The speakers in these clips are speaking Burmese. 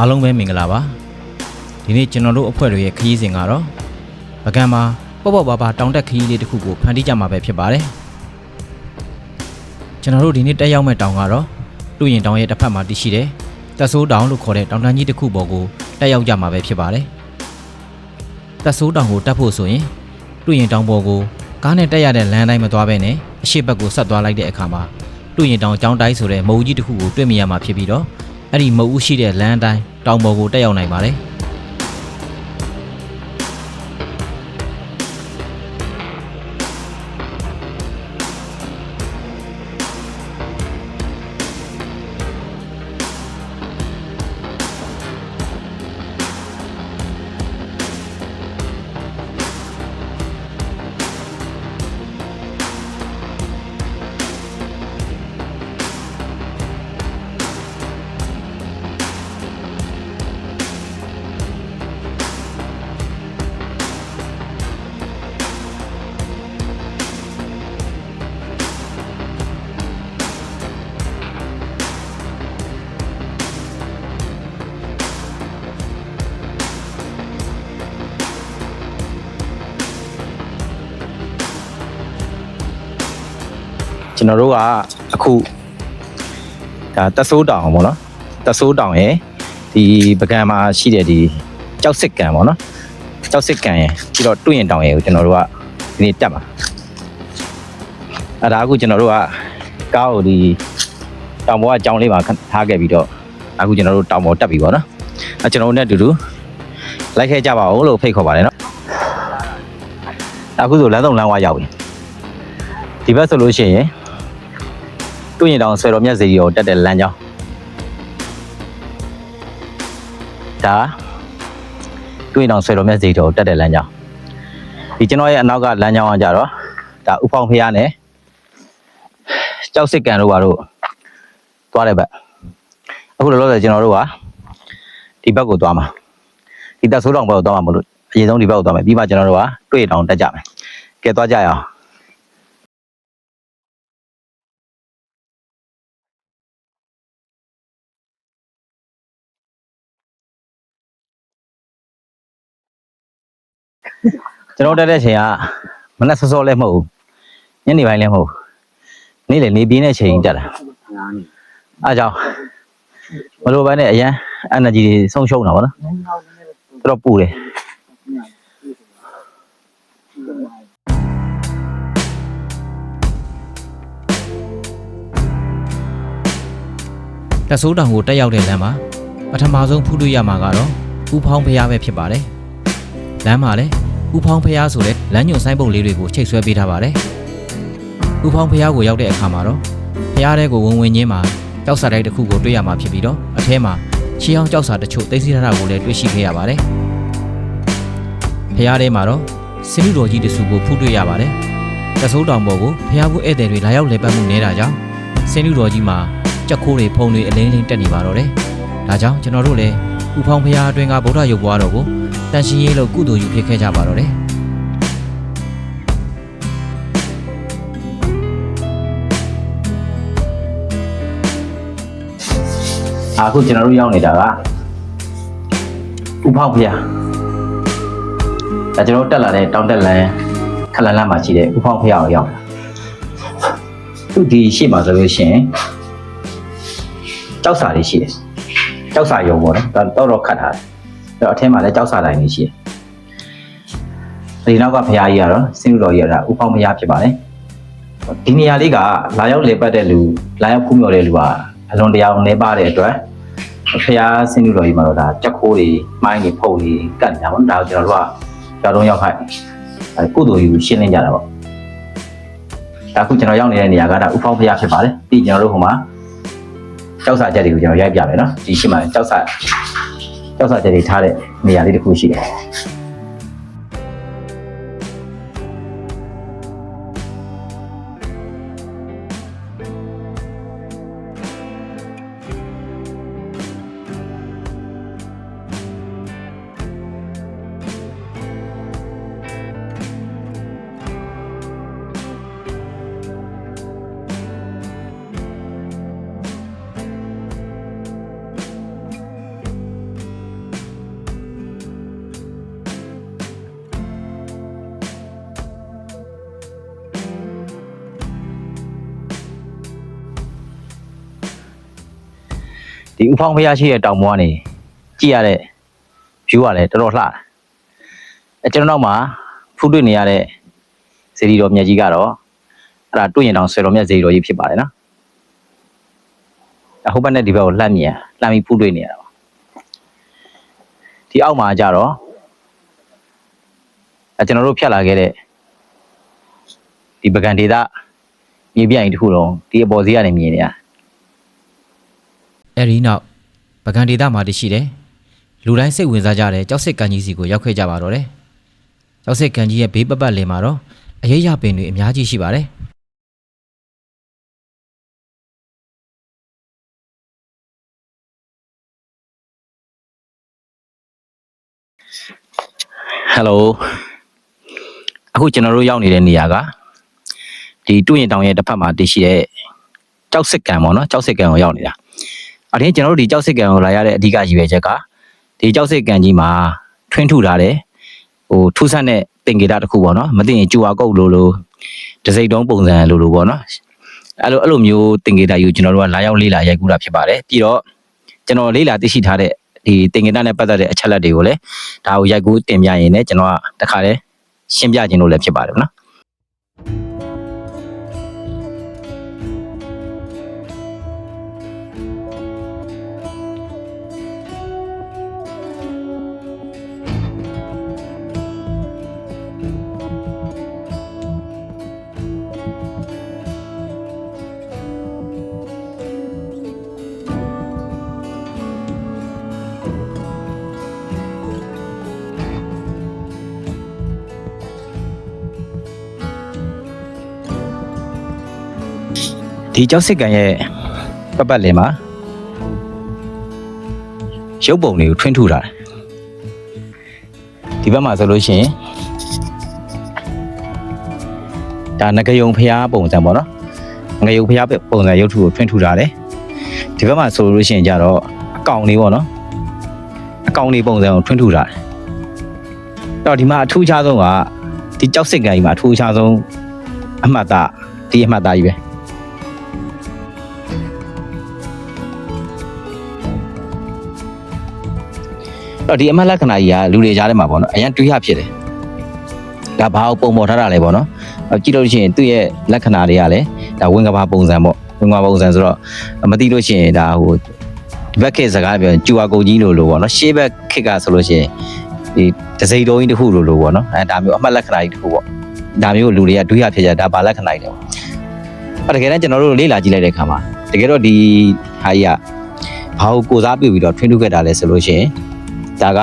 အားလုံးပဲမင်္ဂလာပါဒီနေ့ကျွန်တော်တို့အဖွဲ့တွေရဲ့ခရီးစဉ်ကတော့ပကံမှာပေါ့ပေါ့ပါပါတောင်တက်ခရီးလေးတစ်ခုကိုဖန်တီးကြမှာပဲဖြစ်ပါတယ်ကျွန်တော်တို့ဒီနေ့တက်ရောက်မဲ့တောင်ကတော့တူရင်တောင်ရဲ့တစ်ဖက်မှာတည်ရှိတယ်တက်ဆိုးတောင်လို့ခေါ်တဲ့တောင်တန်းကြီးတစ်ခုပေါ်ကိုတက်ရောက်ကြမှာပဲဖြစ်ပါတယ်တက်ဆိုးတောင်ကိုတက်ဖို့ဆိုရင်တူရင်တောင်ပေါ်ကိုကားနဲ့တက်ရတဲ့လမ်းတိုင်းမသွားဘဲနဲ့အရှိတ်ဘက်ကိုဆက်သွားလိုက်တဲ့အခါမှာတူရင်တောင်ကျောင်းတိုင်းဆိုတဲ့မုံကြီးတစ်ခုကိုတွေ့မြင်ရမှာဖြစ်ပြီးတော့ အဲ့ဒီမုတ်ဦးရှိတဲ့လမ်းအတိုင်းတောင်ပေါ်ကိုတက်ရောက်နိုင်ပါတယ်။ ကျွန်တော်တို့ကအခုဒါတက်ဆိုးတောင်ပေါ့နော်တက်ဆိုးတောင်ရယ်ဒီပကံမှာရှိတဲ့ဒီကြောက်စစ်ကံပေါ့နော်ကြောက်စစ်ကံရယ်ပြီးတော့တွင့်ရင်တောင်ရယ်ကိုကျွန်တော်တို့ကဒီနေ့တက်မှာအဲ့ဒါအခုကျွန်တော်တို့ကကားကိုဒီတောင်ပေါ်ကအကြောင်းလေးမှာထားခဲ့ပြီးတော့အခုကျွန်တော်တို့တောင်ပေါ်တက်ပြီပေါ့နော်အဲ့ကျွန်တော်တို့နဲ့အတူတူလိုက်ခဲ့ကြပါဦးလို့ဖိတ်ခေါ်ပါတယ်နော်အခုဆိုလမ်းစုံလမ်းဝရောက်ပြီဒီဘက်ဆိုလို့ရှိရင် တွင့်ရင်တောင်ဆွေတော်မြတ်စီကိုတက်တဲ့လမ်းကြောင်းဒါတွင့်ရင်တောင်ဆွေတော်မြတ်စီကိုတက်တဲ့လမ်းကြောင်းဒီကျွန်တော်ရဲ့အနောက်ကလမ်းကြောင်းကကြတော့ဒါဥဖောင်ဖျားနဲ့ကြောက်စစ်ကန်တို့ဘာတို့သွားတဲ့ဘက်အခုလောလောဆယ်ကျွန်တော်တို့ကဒီဘက်ကိုသွားမှာဒီတက်ဆိုးတောင်ဘက်ကိုသွားမှာမလို့အရင်ဆုံးဒီဘက်ကိုသွားမယ်ပြီးမှကျွန်တော်တို့ကတွေ့ရင်တောင်တက်ကြမယ်ကဲသွားကြရအောင် ကျွန်တော်တက်တဲ့ချိန်ကမနက်စောစောလည်းမဟုတ်ဘူးညနေပိုင်းလည်းမဟုတ်ဘူးနေ့လေနေပြင်းတဲ့ချိန်တက်တာအားကြောင့်မလိုပိုင်းနဲ့အရန် energy တွေဆုံးရှုံးတာဗောနော်တော်တော်ပူတယ်တဆိုးတောင်ကိုတက်ရောက်တဲ့လမ်းမှာပထမဆုံးဖူးလို့ရမှာကတော့ဥဖောင်းဖျားပဲဖြစ်ပါတယ်လမ်းမှာလည်း ဥဖောင်းဖျားဆိုတဲ့လမ်းညွန်ဆိုင်ပုံလေးတွေကိုချိတ်ဆွဲပေးထားပါတယ်။ဥဖောင်းဖျားကိုရောက်တဲ့အခါမှာတော့ဖျားတဲ့ကိုဝင်ဝင်ချင်းမှာကြောက်စာတိုက်တစ်ခုကိုတွေ့ရမှာဖြစ်ပြီးတော့အထဲမှာချီအောင်ကြောက်စာတချို့သိသိထားတာကိုလည်းတွေ့ရှိခဲ့ရပါတယ်။ဖျားထဲမှာတော့စင်းလူတော်ကြီးတစုကိုဖူးတွေ့ရပါတယ်။တဆိုးတောင်ပေါ်ကိုဖျားဘူးဧည့်သည်တွေလာရောက်လည်ပတ်မှုနေတာကြောင့်စင်းလူတော်ကြီးမှာကြက်ခိုးတွေဖုံတွေအလင်းလင်းတက်နေပါတော့တယ်။ဒါကြောင့်ကျွန်တော်တို့လည်းဥဖောင်းဖျားအတွင်းကဗုဒ္ဓရုပ်ဘွားတော်ကို တန်ရှင်ရေးလို့ကုသိုလ်ယူဖြစ်ခဲ့ကြပါတော့တယ်။အခုကျွန်တော်တို့ရောက်နေတာကဥဖောက်ဖျားဒါကျွန်တော်တို့တက်လာတဲ့တောင်တက်လန်းခလန်လန်းမှာရှိတဲ့ဥဖောက်ဖျားကိုရောက်တာသူဒီရှေ့မှာဆိုလို့ရှိရင်ကြောက်စာတွေရှိတယ်ကြောက်စာရုံပေါ့နော်ဒါတော့တော့ခတ်ထားတယ် အဲ့တော့အထက်မှာလည်းကြောက်စာတိုင်းတွေရှိတယ်ဒီနောက်ကဖျားကြီးကတော့စင်လူတော်ကြီးကဥဖောက်ဖျားဖြစ်ပါတယ်ဒီနေရာလေးကလာရောက်လေပတ်တဲ့လူလာရောက်ဖူးမြော်တဲ့လူကအလွန်တရာနေပါတဲ့အတွက်ဖျားဆင်းလူတော်ကြီးမှာတော့ဒါကြက်ခိုးတွေမိုင်းတွေဖုတ်တွေကတ်နေတာပေါ့နော်ဒါကိုကျွန်တော်တို့ကကြောက်တော့ရောက်ခိုက်အဲကုသိုလ်ယူရှင်းလင်းကြတာပေါ့ဒါအခုကျွန်တော်ရောက်နေတဲ့နေရာကဒါဥဖောင်းဖျားဖြစ်ပါတယ်ပြီးကျွန်တော်တို့ဟိုမှာကြောက်စာချက်တွေကိုကျွန်တော်ရိုက်ပြမယ်နော်ဒီရှိမှကြောက်စာ ကြောက်စာချက်တွေထားတဲ့နေရာလေးတစ်ခုရှိတယ် ဒီဥဖောင်းဖျားရှိတဲ့တောင်ပေါ်ကနေကြည့်ရတဲ့ view ကလည်းတော်တော်လှတယ်အဲကျွန်တော်နောက်မှာဖူးတွေ့နေရတဲ့စေတီတော်မြတ်ကြီးကတော့အဲ့ဒါတွေ့ရင်တောင်ဆွေတော်မြတ်စေတီတော်ကြီးဖြစ်ပါတယ်နော်အဟိုဘက်နဲ့ဒီဘက်ကိုလှမ်းမြင်လှမ်းပြီးဖူးတွေ့နေရတာပါဒီအောက်မှာကြတော့အဲကျွန်တော်တို့ဖြတ်လာခဲ့တဲ့ဒီပကံဒေသမြေပြိုင်တစ်ခုလုံးဒီအပေါ်စီးကနေမြင်နေရ အဲဒီနောက်ပကံဒေသမှာတရှိတယ်လူတိုင်းစိတ်ဝင်စားကြတဲ့ကြောက်စစ်ကန်ကြီးစီကိုရောက်ခဲ့ကြပါတော့တယ်ကြောက်စစ်ကန်ကြီးရဲ့ဘေးပတ်ပတ်လည်မှာတော့အရေးရပင်တွေအများကြီးရှိပါတယ်ဟယ်လိုအခုကျွန်တော်တို့ရောက်နေတဲ့နေရာကဒီတူရင်တောင်ရဲ့တစ်ဖက်မှာတည်ရှိတဲ့ကြောက်စစ်ကန်ပေါ့နော်ကြောက်စစ်ကန်ကိုရောက်နေတာ အရင်ကျွန်တော်တို့ဒီကြောက်စစ်ကန်ကိုလာရတဲ့အဓိကရည်ရွယ်ချက်ကဒီကြောက်စစ်ကန်ကြီးမှာထွင်းထုထားတယ်ဟိုထူးဆန်းတဲ့တင်ကေတာတစ်ခုပေါ့နော်မသိရင်ကျူအာကုတ်လိုလိုဒစိတ်တုံးပုံစံလိုလိုပေါ့နော်အဲ့လိုအဲ့လိုမျိုးတင်ကေတာယူကျွန်တော်တို့ကလာရောက်လေးလာရိုက်ကူးတာဖြစ်ပါတယ်ပြီးတော့ကျွန်တော်လေးလာသိရှိထားတဲ့ဒီတင်ကေတာနဲ့ပတ်သက်တဲ့အချက်လက်တွေကိုလည်းဒါကိုရိုက်ကူးတင်ပြရင်လည်းကျွန်တော်ကတခါတည်းရှင်းပြခြင်းလို့လည်းဖြစ်ပါတယ်နော် ဒီကြောက်စစ်ကန်ရဲ့ပတ်ပတ်လည်မှာရုပ်ပုံတွေကိုထွင်းထူထားတယ်ဒီဘက်မှာဆိုလို့ရှိရင်ဒါငကယုံဖျားပုံစံပေါ့နော်ငကယုံဖျားပုံစံရုပ်ထုကိုထွင်းထူထားတယ်ဒီဘက်မှာဆိုလို့ရှိရင်ကြတော့အကောင်လေးပေါ့နော်အကောင်လေးပုံစံကိုထွင်းထူထားတယ်အဲ့တော့ဒီမှာအထူးခြားဆုံးကဒီကြောက်စစ်ကန်ကြီးမှာအထူးခြားဆုံးအမှတ်သားဒီအမှတ်သားကြီးပဲ တော့ဒီအမတ်လက္ခဏာကြီးကလူတွေကြားထဲမှာပေါ့နော်အရင်တွေးရဖြစ်တယ်ဒါဘာကိုပုံပေါ်ထားတာလဲပေါ့နော်အော်ကြည့်လို့ရှိရင်သူ့ရဲ့လက္ခဏာတွေကလည်းဒါဝင်ကဘာပုံစံပေါ့ဝင်ကဘာပုံစံဆိုတော့မသိလို့ရှိရင်ဒါဟိုဒီဘက်ခေတ်စကားပြောရင်ကျူဝါကုန်ကြီးလို့လို့ပေါ့နော်ရှေးဘက်ခေတ်ကဆိုလို့ရှိရင်ဒီဒစိတုံးကြီးတစ်ခုလို့လို့ပေါ့နော်အဲဒါမျိုးအမတ်လက္ခဏာကြီးတစ်ခုပေါ့ဒါမျိုးလူတွေကတွေးရဖြစ်ကြဒါဘာလက္ခဏာကြီးလဲပေါ့အဲ့တကယ်တမ်းကျွန်တော်တို့လေ့လာကြည့်လိုက်တဲ့အခါမှာတကယ်တော့ဒီဟာကြီးကဘာကိုကိုစားပြုပြီးတော့ထွင်းထုတ်ခဲ့တာလဲဆိုလို့ရှိရင် ဒါက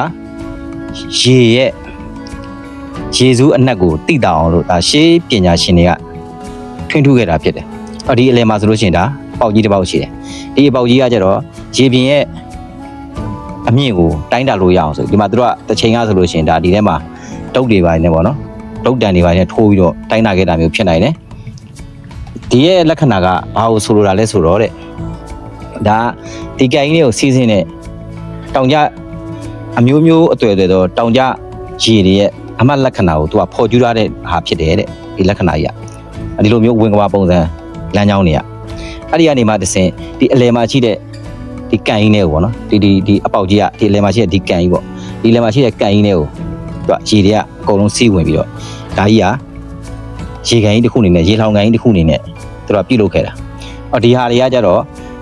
ရေရဲ့ယေရှုအနက်ကိုတိတောင်အောင်လို့ဒါရှေးပညာရှင်တွေကထွင်းထူးခဲ့တာဖြစ်တယ်။အော်ဒီအလယ်မှာဆိုလို့ရှိရင်ဒါပေါက်ကြီးတစ်ပေါက်ရှိတယ်။ဒီအပေါက်ကြီးကကျတော့ရေပြင်ရဲ့အမြင့်ကိုတိုင်းတာလို့ရအောင်ဆိုဒီမှာတို့ကတစ်ချိန်ကဆိုလို့ရှိရင်ဒါဒီထဲမှာတုတ်တွေပိုင်းနေပေါ့နော်။တုတ်တန်တွေပိုင်းနဲ့ထိုးပြီးတော့တိုင်းတာခဲ့တာမျိုးဖြစ်နိုင်တယ်။ဒီရဲ့လက္ခဏာကဘာကိုဆိုလိုတာလဲဆိုတော့တဲ့ဒါဒီကံကြီးတွေကိုစီးစင်းတဲ့တောင်ကြ အမျိုးမျိုးအသွယ်အသွယ်သောတောင်ကြရေတွေရဲ့အမှတ်လက္ခဏာကိုသူကဖော်ကျူးထားတဲ့ဟာဖြစ်တယ်တဲ့ဒီလက္ခဏာကြီးကဒီလိုမျိုးဝင်ကဘာပုံစံလမ်းကြောင်းတွေကအဲ့ဒီကနေမှတစ်ဆင့်ဒီအလယ်မှာရှိတဲ့ဒီကန်ကြီးတွေကိုပေါ့နော်ဒီဒီဒီအပေါက်ကြီးကဒီအလယ်မှာရှိတဲ့ဒီကန်ကြီးပေါ့ဒီအလယ်မှာရှိတဲ့ကန်ကြီးတွေကိုသူကရေတွေကအကုန်လုံးစီးဝင်ပြီးတော့ဒါကြီးကရေကန်ကြီးတစ်ခုအနေနဲ့ရေလောင်ကန်ကြီးတစ်ခုအနေနဲ့သူကပြုတ်လုပ်ခဲ့တာအော်ဒီဟာတွေကကြတော့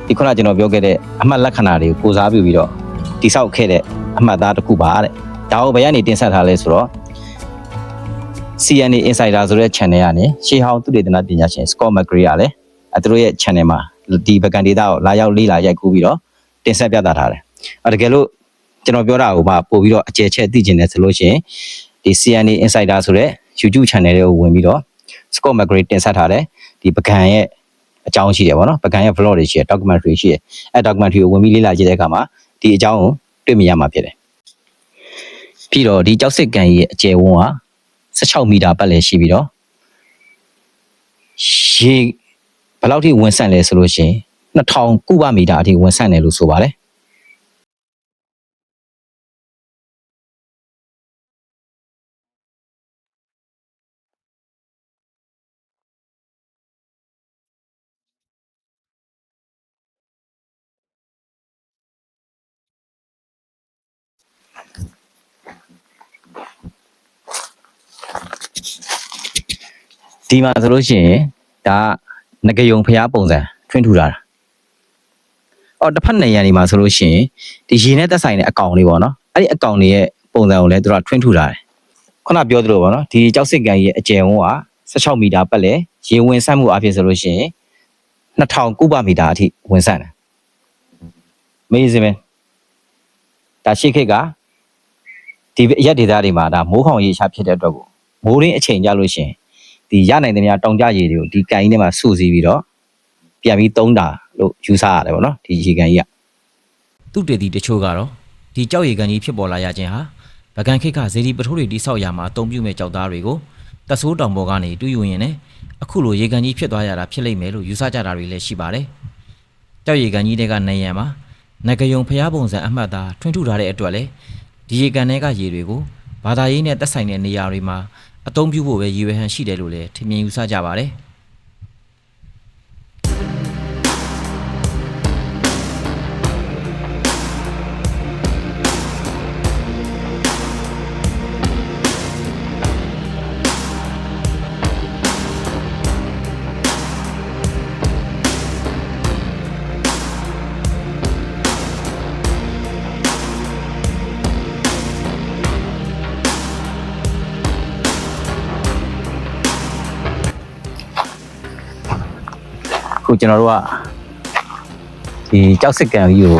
ဒီခုနကကျွန်တော်ပြောခဲ့တဲ့အမှတ်လက္ခဏာတွေကိုကိုစားပြုပြီးတော့ တိဆောက်ခဲ့တဲ့အမှတ်သားတစ်ခုပါတဲ့ဒါကိုဘယ်ကနေတင်ဆက်ထားလဲဆိုတော့ CNA Insider ဆိုတဲ့ channel ကနေရှေးဟောင်းသုတေသနပညာရှင် Scott McGray ကလည်းအဲသူတို့ရဲ့ channel မှာဒီဗကန်ဒေတာကိုလာရောက်လေ့လာရိုက်ကူးပြီးတော့တင်ဆက်ပြသထားတယ်အဲတကယ်လို့ကျွန်တော်ပြောတာကိုမှပို့ပြီးတော့အကျယ်ချက်သိကျင်တယ်ဆိုလို့ရှိရင်ဒီ CNA Insider ဆိုတဲ့ YouTube channel လေးကိုဝင်ပြီးတော့ Scott McGray တင်ဆက်ထားတယ်ဒီဗကန်ရဲ့အကြောင်းရှိတယ်ဗောနော်ဗကန်ရဲ့ vlog တွေရှိတယ် documentary ရှိတယ်အဲ documentary ကိုဝင်ပြီးလေ့လာကြည့်တဲ့အခါမှာ ဒီအကြောင်းကိုတွေ့မြင်ရမှာဖြစ်တယ်ပြီးတော့ဒီကြောက်စစ်ကန်ကြီးရဲ့အကျယ်ဝန်းက16မီတာပတ်လည်ရှိပြီးတော့ရေဘယ်လောက်ထိဝင်ဆန့်လဲဆိုလို့ရှိရင်2000ကုဗမီတာအထိဝင်ဆန့်တယ်လို့ဆိုပါတယ် ဒီမှာဆိုလို့ရှိရင်ဒါကငကယုံဖျားပုံစံထွင်းထူတာအော်တစ်ဖက်နေရန်ဒီမှာဆိုလို့ရှိရင်ဒီရေနဲ့သက်ဆိုင်တဲ့အကောင်လေးပေါ့နော်အဲ့ဒီအကောင်လေးရဲ့ပုံစံကိုလည်းသူကထွင်းထူတာတယ်ခုနပြောသလိုပေါ့နော်ဒီကြောက်စစ်ကန်ရဲ့အကျယ်ဝန်းက16မီတာပတ်လဲရေဝင်ဆန့်မှုအဖြစ်ဆိုလို့ရှိရင်2000ကုဗမီတာအထိဝင်ဆန့်တယ်မေးစမင်းဒါရှိခိတ်ကဒီရက်ဒေသတွေမှာဒါမိုးခေါင်ရေရှာဖြစ်တဲ့အတွက်ကိုမိုးရင်းအချိန်ကြလို့ရှိရင် ဒီရနိုင်တဲ့များတောင်ကြရေတွေကိုဒီကန်ကြီးထဲမှာစုစည်းပြီးတော့ပြန်ပြီးသုံးတာလို့ယူဆရတယ်ပေါ့နော်ဒီရေကန်ကြီးကသူတေတီတချို့ကတော့ဒီကြောက်ရည်ကန်ကြီးဖြစ်ပေါ်လာရခြင်းဟာဗကန်ခိတ်ကဇေဒီပထိုးတွေတိဆောက်ရမှာအသုံးပြုမဲ့ကြောက်သားတွေကိုတဆိုးတောင်ပေါ်ကနေတူးယူရင်လည်းအခုလိုရေကန်ကြီးဖြစ်သွားရတာဖြစ်လိမ့်မယ်လို့ယူဆကြတာတွေလည်းရှိပါတယ်။ကြောက်ရည်ကန်ကြီးတွေကနိုင်ရန်မှာနဂယုံဖျားပုံစံအမှတ်သားထွန်းထူထားတဲ့အတွက်လေဒီရေကန်တွေကရေတွေကိုဘာသာရေးနဲ့သက်ဆိုင်တဲ့နေရာတွေမှာ အသုံးပြုဖို့ပဲရည်ရွယ်ဟန်ရှိတယ်လို့လည်းထင်မြင်ယူဆကြပါတယ်။ ကျွန်တော်တို့ကဒီကြောက်စစ်ကန်ကြီးကို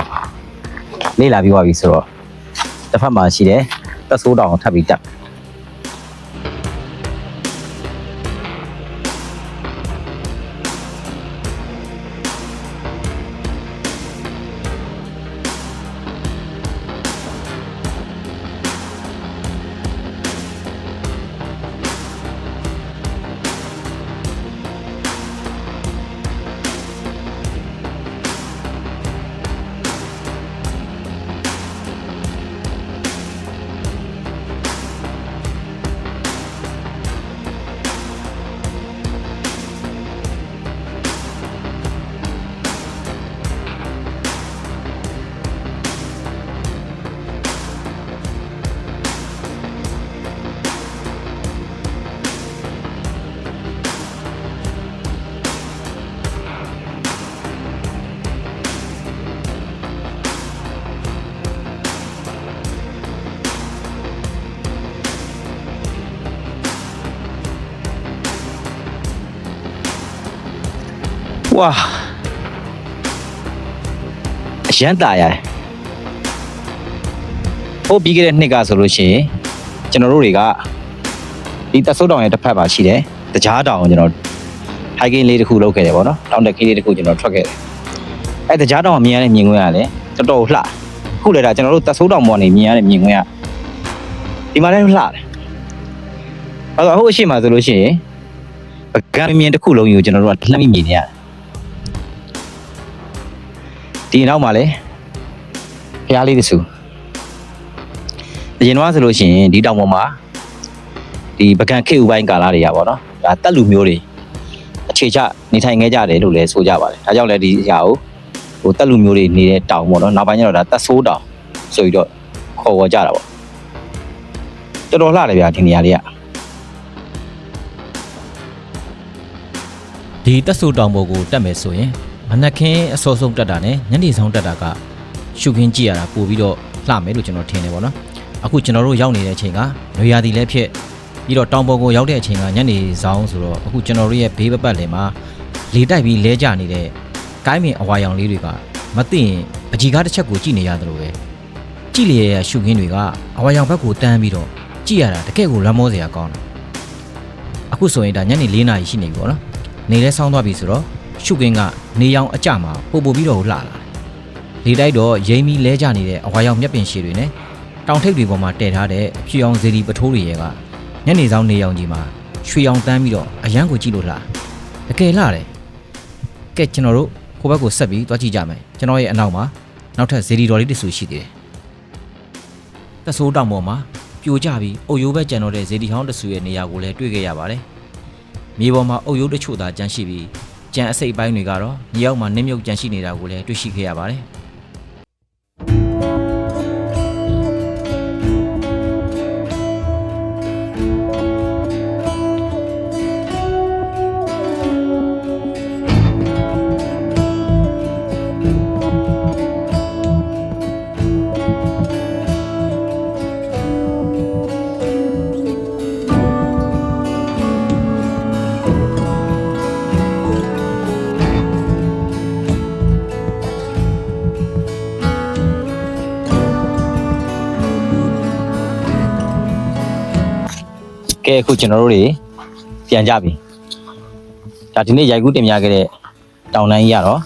လေ့လာပြီးသွားပြီဆိုတော့တစ်ဖက်မှာရှိတယ်တက်ဆိုးတောင်ကိုထပ်ပြီးတက် ဝါအရန်ตายရတယ်ဟိုပြီးခဲ့တဲ့နှစ်ကဆိုလို့ရှိရင်ကျွန်တော်တို့တွေကဒီတက်ဆိုးတောင်ရဲ့တစ်ဖက်မှာရှိတယ်တကြားတောင်ကိုကျွန်တော် hiking လေးတစ်ခုလုပ်ခဲ့တယ်ပေါ့နော်တောင်တက်ခီးလေးတစ်ခုကျွန်တော်ထွက်ခဲ့တယ်အဲတကြားတောင်ကမြင်ရတဲ့မြင်ကွင်းကလည်းတော်တော်လှခုလေဒါကျွန်တော်တို့တက်ဆိုးတောင်ပေါ်နေမြင်ရတဲ့မြင်ကွင်းကဒီမှာလည်းလှတယ်အဲ့တော့ဟိုအရှိမဆိုလို့ရှိရင်ပကံမြင်တစ်ခုလုံးယူကျွန်တော်တို့ကလှမ်းပြီးမြင်နေရတယ် ဒီနောက်မှာလည်းဖျားလေးတစ်ဆူအရင်တော့ဆိုလို့ရှိရင်ဒီတောင်ပေါ်မှာဒီပကံခေဥပိုင်းကာလာတွေကပေါ့နော်ဒါတက်လူမျိုးတွေအခြေချနေထိုင်ခဲ့ကြတယ်လို့လည်းဆိုကြပါတယ်ဒါကြောင့်လည်းဒီအရာကိုဟိုတက်လူမျိုးတွေနေတဲ့တောင်ပေါ့နော်နောက်ပိုင်းကျတော့ဒါတက်ဆိုးတောင်ဆိုပြီးတော့ခေါ်ဝေါ်ကြတာပေါ့တော်တော်လှတယ်ဗျာဒီနေရာလေးကဒီတက်ဆူတောင်ပေါ်ကိုတက်မယ်ဆိုရင် မနက်ခင်းအစောဆုံးတက်တာနဲ့ညနေဆောင်တက်တာကရှုခင်းကြည့်ရတာပို့ပြီးတော့လှမယ်လို့ကျွန်တော်ထင်တယ်ပေါ့နော်အခုကျွန်တော်တို့ရောက်နေတဲ့အချိန်ကနွေရာသီလည်းဖြစ်ပြီးတော့တောင်ပေါ်ကိုရောက်တဲ့အချိန်ကညနေဆောင်ဆိုတော့အခုကျွန်တော်တို့ရဲ့ဘေးပပတ်လင်မှာလေတိုက်ပြီးလဲကျနေတဲ့ကိုင်းမင်အဝါရောင်လေးတွေကမသိရင်အကြီးကားတစ်ချက်ကိုကြည့်နေရတယ်လို့ပဲကြည့်လေရရှုခင်းတွေကအဝါရောင်ဘက်ကိုတန်းပြီးတော့ကြည့်ရတာတကယ့်ကိုလမ်းမောစရာကောင်းတယ်အခုဆိုရင်ဒါညနေ၄နာရီရှိနေပြီပေါ့နော်နေလဲဆောင်းသွားပြီဆိုတော့ ရှုကင်းကနေရောင်အကြမှာပို့ပို့ပြီးတော့လှလာတယ်။လေတိုက်တော့ရိမ့်ပြီးလဲကျနေတဲ့အဝါရောင်မျက်ပင်ရှည်တွေနဲ့တောင်ထိပ်တွေပေါ်မှာတည်ထားတဲ့အဖြူရောင်ဇေဒီပထိုးတွေရဲ့ကညနေဆောင်နေရောင်ကြီးမှာရွှေရောင်တန်းပြီးတော့အရန်ကိုကြည့်လို့လှ။တကယ်လှတယ်။ကဲကျွန်တော်တို့ကိုဘက်ကိုဆက်ပြီးသွားကြည့်ကြမယ်။ကျွန်တော်ရဲ့အနောက်မှာနောက်ထပ်ဇေဒီတော်လေးတစ်ဆူရှိသေးတယ်။တဆိုးတောင်ပေါ်မှာပြိုကျပြီးအုပ်ရိုးပဲကျန်တော့တဲ့ဇေဒီဟောင်းတစ်ဆူရဲ့နေရာကိုလည်းတွေ့ခဲ့ရပါတယ်။မြေပေါ်မှာအုပ်ရိုးတချို့သာကျန်ရှိပြီး ကြံအစိတ်ပိုင်းတွေကတော့မြေအောက်မှာနင်းမြုပ်ကျန်ရှိနေတာကိုလည်းတွေ့ရှိခဲ့ရပါတယ် ကဲအခုကျွန်တော်တို့တွေပြန်ကြပြီဒါဒီနေ့ရိုက်ကူးတင်ပြခဲ့တဲ့တောင်တန်းကြီးရတော့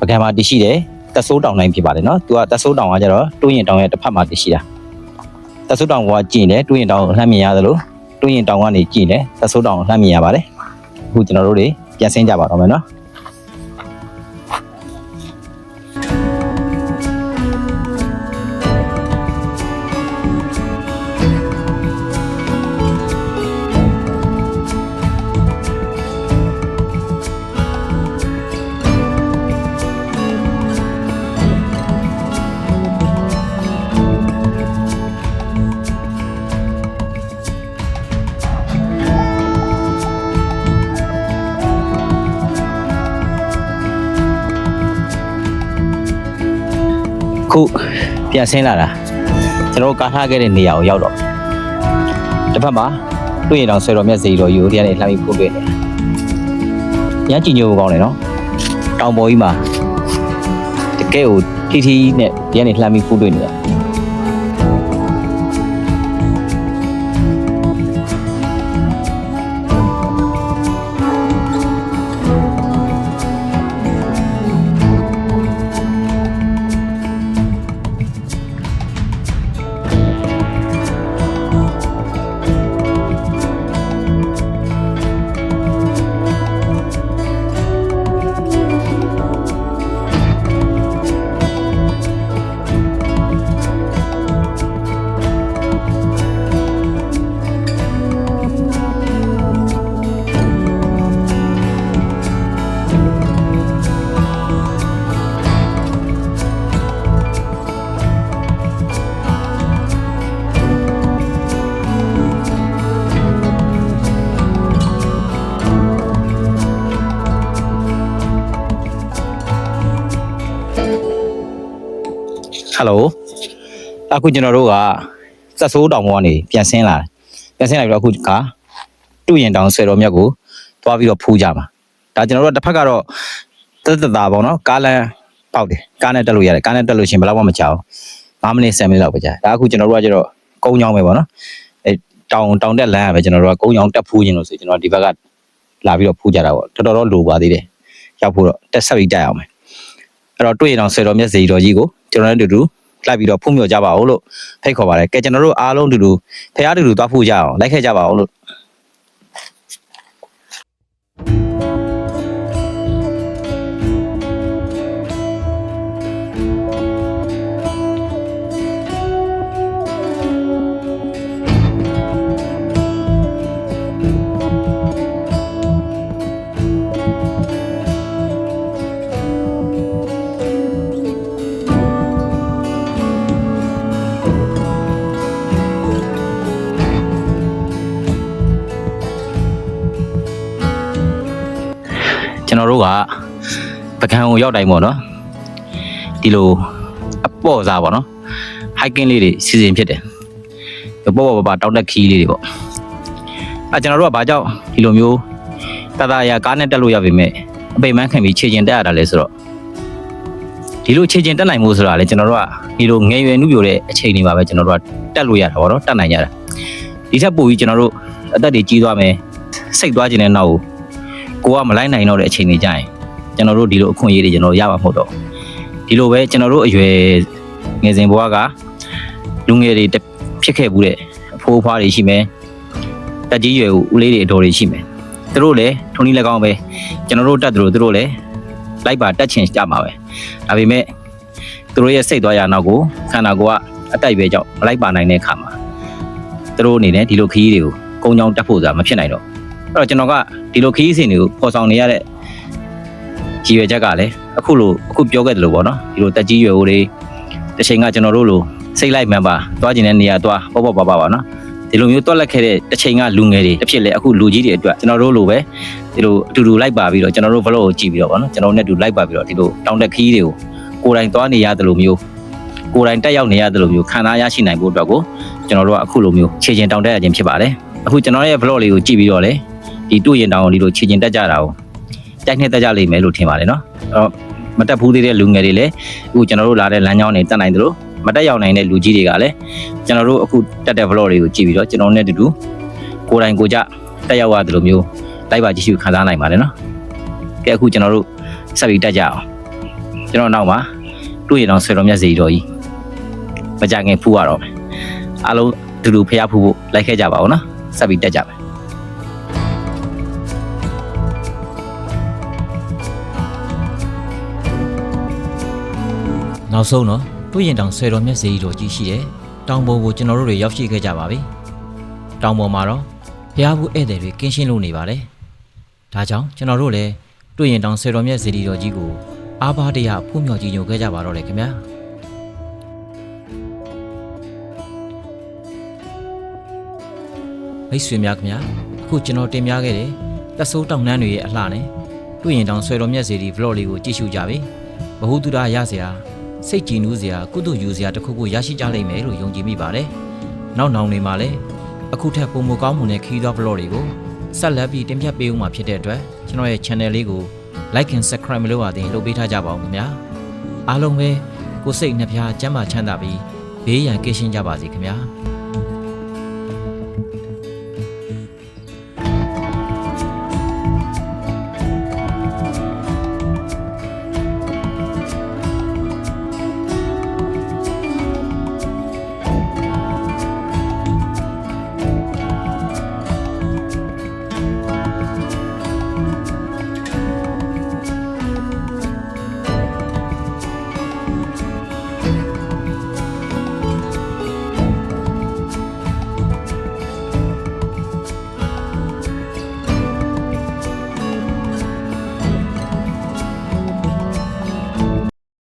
ပကံမှာတည်ရှိတယ်တက်ဆိုးတောင်တိုင်းဖြစ်ပါတယ်နော်သူကတက်ဆိုးတောင်ကကျတော့တွင်းရင်တောင်ရဲ့တစ်ဖက်မှာတည်ရှိတာတက်ဆိုးတောင်ကကြည့်နေတွင်းရင်တောင်ကိုလှမ်းမြင်ရသလိုတွင်းရင်တောင်ကနေကြည့်နေတက်ဆိုးတောင်ကိုလှမ်းမြင်ရပါတယ်အခုကျွန်တော်တို့တွေပြန်ဆင်းကြပါတော့မယ်နော် ပြန်ဆင်းလာတာကျွန်တော်တို့ကာထားခဲ့တဲ့နေရာကိုရောက်တော့တစ်ဖက်မှာတွေ့ရင်တော့ဆွဲတော်မြတ်စီတော်ယူဒီကနေလှမ်းပြီးပို့တွေ့တယ်။ညကြည်ညိုကောင်းတယ်နော်။တောင်ပေါ်ကြီးမှာတကယ်ကိုထီထီနဲ့ဒီကနေလှမ်းပြီးပို့တွေ့နေတာ ဟယ်လိုအခုကျွန်တော်တို့ကစက်ဆိုးတောင်ပေါ်ကနေပြန်ဆင်းလာတယ်ပြန်ဆင်းလာပြီးတော့အခုကတူရင်တောင်ဆွဲတော်မြတ်ကိုသွားပြီးတော့ဖူးကြမှာဒါကျွန်တော်တို့ကတစ်ဖက်ကတော့တက်တက်တာပေါ့နော်ကားလမ်းပေါက်တယ်ကားနဲ့တက်လို့ရတယ်ကားနဲ့တက်လို့ရှရင်ဘယ်တော့မှမချအောင်9မိနစ်10မိနစ်လောက်ပဲကြာဒါအခုကျွန်တော်တို့ကကျတော့ကုန်းချောင်းပဲပေါ့နော်အဲတောင်တောင်တက်လမ်းရပဲကျွန်တော်တို့ကကုန်းချောင်းတက်ဖူးခြင်းလို့ဆိုကျွန်တော်ဒီဘက်ကလာပြီးတော့ဖူးကြတာပေါ့တော်တော်တော့လိုပါသေးတယ်ရောက်ဖို့တော့တက်ဆက်ပြီးတက်အောင်မယ်အဲ့တော့တွေ့ရင်တော့ဆွဲတော်မြတ်စီတော်ကြီးကို ကျွန်တော်တို့အတူတူလိုက်ပြီးတော့ဖုံးမြော်ကြပါဦးလို့ဖိတ်ခေါ်ပါတယ်ကဲကျွန်တော်တို့အားလုံးအတူတူဖះအတူတူသွားဖို့ကြအောင်လိုက်ခဲ့ကြပါဦးလို့ ကျွန်တော်တို့ကပကံကိုရောက်တိုင်းပေါ့နော်ဒီလိုအပေါ့စားပေါ့နော် hiking လေးတွေစီစဉ်ဖြစ်တယ်ပေါ့ပေါ့ပါပါတောက်တက်ခီးလေးတွေပေါ့အဲကျွန်တော်တို့ကဘာကြောင့်ဒီလိုမျိုးတတရာကားနဲ့တက်လို့ရပါမယ်အပိတ်မန်းခံပြီးခြေကျင်တက်ရတာလဲဆိုတော့ဒီလိုခြေကျင်တက်နိုင်မှုဆိုတာလေကျွန်တော်တို့ကဒီလိုငယ်ရွယ်နှုပြိုတဲ့အချိန်တွေမှာပဲကျွန်တော်တို့ကတက်လို့ရတာပေါ့နော်တက်နိုင်ကြတာဒီထက်ပိုပြီးကျွန်တော်တို့အသက်တွေကြီးသွားမယ်စိတ်သွားခြင်းတဲ့နောက်ကို ကိုကမလိုက်နိုင်တော့တဲ့အချိန်တွေကြရင်ကျွန်တော်တို့ဒီလိုအခွင့်အရေးတွေကျွန်တော်ရမှာမဟုတ်တော့ဒီလိုပဲကျွန်တော်တို့အရွယ်ငယ်စဉ်ဘဝကလူငယ်တွေတက်ဖြစ်ခဲ့ဘူးတဲ့အဖိုးအဖွားတွေရှိမယ်တက်ကြီးရွယ်ဦးလေးတွေအတော်တွေရှိမယ်သူတို့လည်းထုံနည်းလည်းကောင်းပဲကျွန်တော်တို့တက်သူတို့သူတို့လည်းလိုက်ပါတက်ချင်ကြမှာပဲဒါပေမဲ့သူတို့ရဲ့စိတ်သွားရနောက်ကိုခန္ဓာကိုယ်ကအတိုက်ပဲကြောင့်မလိုက်ပါနိုင်တဲ့ခါမှာသူတို့အနေနဲ့ဒီလိုခရီးတွေကိုကုန်းချောင်းတက်ဖို့ဆိုတာမဖြစ်နိုင်တော့ အဲ့တော့ကျွန်တော်ကဒီလိုခရီးစဉ်တွေကိုပေါ်ဆောင်နေရတဲ့ကြည်ရွယ်ချက်ကလည်းအခုလိုအခုပြောခဲ့တယ်လို့ပေါ့နော်ဒီလိုတက်ကြီးရွယ်ဦးတွေတစ်ချိန်ကကျွန်တော်တို့လိုစိတ်လိုက်မှန်ပါသွားကျင်တဲ့နေရာသွားပေါ့ပေါ့ပါပါပါနော်ဒီလိုမျိုးတွက်လက်ခဲ့တဲ့တစ်ချိန်ကလူငယ်တွေတစ်ဖြစ်လေအခုလူကြီးတွေအတွက်ကျွန်တော်တို့လိုပဲဒီလိုအတူတူလိုက်ပါပြီးတော့ကျွန်တော်တို့ဘလော့ကိုကြည့်ပြီးတော့ပေါ့နော်ကျွန်တော်တို့နဲ့အတူလိုက်ပါပြီးတော့ဒီလိုတောင်းတက်ခီးတွေကိုကိုယ်တိုင်သွားနေရတယ်လို့မျိုးကိုယ်တိုင်တက်ရောက်နေရတယ်လို့မျိုးခံစားရရှိနိုင်ဖို့အတွက်ကိုကျွန်တော်တို့ကအခုလိုမျိုးခြေကျင်တောင်တက်ရခြင်းဖြစ်ပါတယ်အခုကျွန်တော်ရဲ့ vlog လေးကိုကြည့်ပြီးတော့လေ ဒီတူရင်တောင်ကိုဒီလိုခြေကျင်တက်ကြတာကိုတိုက်နှစ်တက်ကြလိမ့်မယ်လို့ထင်ပါတယ်နော်အဲ့တော့မတက်ဘူးသေးတဲ့လူငယ်တွေလည်းအခုကျွန်တော်တို့လာတဲ့လမ်းကြောင်းတွေတက်နိုင်တယ်လို့မတက်ရောက်နိုင်တဲ့လူကြီးတွေကလည်းကျွန်တော်တို့အခုတက်တဲ့ vlog တွေကိုကြည့်ပြီးတော့ကျွန်တော်တို့နဲ့အတူတူကိုယ်တိုင်ကိုယ်ကြတက်ရောက်ရတယ်လို့မျိုးလိုက်ပါကြည့်ရှုခံစားနိုင်ပါတယ်နော်ကဲအခုကျွန်တော်တို့ဆက်ပြီးတက်ကြအောင်ကျွန်တော်နောက်မှာတူရင်တောင်ဆွေတော်မြတ်စီတော်ကြီးမကြခင်ဖူးရတော့မယ်အားလုံးအတူတူဖျားဖူးဖို့လိုက်ခဲ့ကြပါဦးနော်ဆက်ပြီးတက်ကြမ နောက်ဆုံးတော့တွေ့ရင်တောင်ဆွေတော်မျက်စေကြီးတော်ကြီးရှိတယ်တောင်ပေါ်ကိုကျွန်တော်တို့တွေရောက်ရှိခဲ့ကြပါပြီတောင်ပေါ်မှာတော့ဖျားဘူးဧည့်သည်တွေကင်းရှင်းလို့နေပါတယ်ဒါကြောင့်ကျွန်တော်တို့လည်းတွေ့ရင်တောင်ဆွေတော်မျက်စေကြီးတော်ကြီးကိုအားပါတရဖူးမြော်ကြီးညိုခဲ့ကြပါတော့လေခင်ဗျာမိတ်ဆွေများခင်ဗျာအခုကျွန်တော်တင်ပြခဲ့တဲ့တက်ဆိုးတောင်နှန်းတွေရဲ့အလှနဲ့တွေ့ရင်တောင်ဆွေတော်မျက်စေကြီး vlog လေးကိုကြည့်ရှုကြပြီဘ ഹു တုဒရစရာ စိတ်ကြည်နူးစရာကုသိုလ်ယူစရာတစ်ခုခုရရှိကြလိမ့်မယ်လို့ယုံကြည်မိပါတယ်။နောက်နောင်တွေမှာလည်းအခုထက်ပုံမကောင်းမှုနဲ့ခီးသော vlog တွေကိုဆက်လက်ပြီးတင်ပြပေးဦးမှာဖြစ်တဲ့အတွက်ကျွန်တော်ရဲ့ channel လေးကို like and subscribe မလုပ်ရသေးရင်လုပ်ပေးထားကြပါဦးခင်ဗျာ။အားလုံးပဲကိုယ်စိတ်နှပြချမ်းသာချမ်းသာပြီးဘေးရန်ကင်းရှင်းကြပါစေခင်ဗျာ။